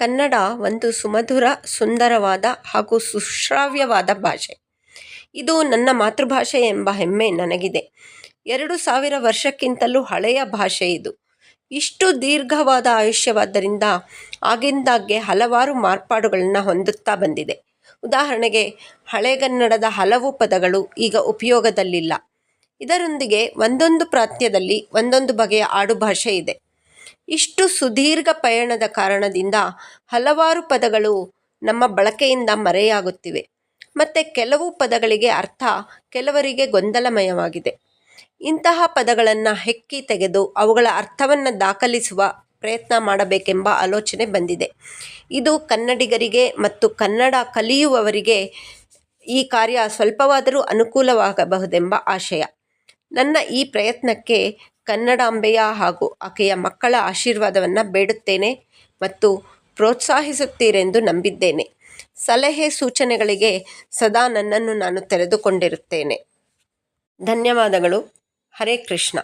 ಕನ್ನಡ ಒಂದು ಸುಮಧುರ, ಸುಂದರವಾದ ಹಾಗೂ ಸುಶ್ರಾವ್ಯವಾದ ಭಾಷೆ. ಇದು ನನ್ನ ಮಾತೃಭಾಷೆ ಎಂಬ ಹೆಮ್ಮೆ ನನಗಿದೆ. ಎರಡು ಸಾವಿರ ವರ್ಷಕ್ಕಿಂತಲೂ ಹಳೆಯ ಭಾಷೆ ಇದು. ಇಷ್ಟು ದೀರ್ಘವಾದ ಆಯುಷ್ಯವಾದ್ದರಿಂದ ಆಗಿಂದಾಗ್ಗೆ ಹಲವಾರು ಮಾರ್ಪಾಡುಗಳನ್ನು ಹೊಂದುತ್ತಾ ಬಂದಿದೆ. ಉದಾಹರಣೆಗೆ ಹಳೆಗನ್ನಡದ ಹಲವು ಪದಗಳು ಈಗ ಉಪಯೋಗದಲ್ಲಿಲ್ಲ. ಇದರೊಂದಿಗೆ ಒಂದೊಂದು ಪ್ರಾಂತ್ಯದಲ್ಲಿ ಒಂದೊಂದು ಬಗೆಯ ಆಡುಭಾಷೆ ಇದೆ. ಇಷ್ಟು ಸುದೀರ್ಘ ಪಯಣದ ಕಾರಣದಿಂದ ಹಲವಾರು ಪದಗಳು ನಮ್ಮ ಬಳಕೆಯಿಂದ ಮರೆಯಾಗುತ್ತಿವೆ. ಮತ್ತು ಕೆಲವು ಪದಗಳಿಗೆ ಅರ್ಥ ಕೆಲವರಿಗೆ ಗೊಂದಲಮಯವಾಗಿದೆ. ಇಂತಹ ಪದಗಳನ್ನು ಹೆಕ್ಕಿ ತೆಗೆದು ಅವುಗಳ ಅರ್ಥವನ್ನು ದಾಖಲಿಸುವ ಪ್ರಯತ್ನ ಮಾಡಬೇಕೆಂಬ ಆಲೋಚನೆ ಬಂದಿದೆ. ಇದು ಕನ್ನಡಿಗರಿಗೆ ಮತ್ತು ಕನ್ನಡ ಕಲಿಯುವವರಿಗೆ ಈ ಕಾರ್ಯ ಸ್ವಲ್ಪವಾದರೂ ಅನುಕೂಲವಾಗಬಹುದೆಂಬ ಆಶಯ. ನನ್ನ ಈ ಪ್ರಯತ್ನಕ್ಕೆ ಕನ್ನಡಾಂಬೆಯ ಹಾಗೂ ಆಕೆಯ ಮಕ್ಕಳ ಆಶೀರ್ವಾದವನ್ನು ಬೇಡುತ್ತೇನೆ ಮತ್ತು ಪ್ರೋತ್ಸಾಹಿಸುತ್ತೀರೆಂದು ನಂಬಿದ್ದೇನೆ. ಸಲಹೆ ಸೂಚನೆಗಳಿಗೆ ಸದಾ ನನ್ನನ್ನು ನಾನು ತೆರೆದುಕೊಂಡಿರುತ್ತೇನೆ. ಧನ್ಯವಾದಗಳು. ಹರೇ ಕೃಷ್ಣ.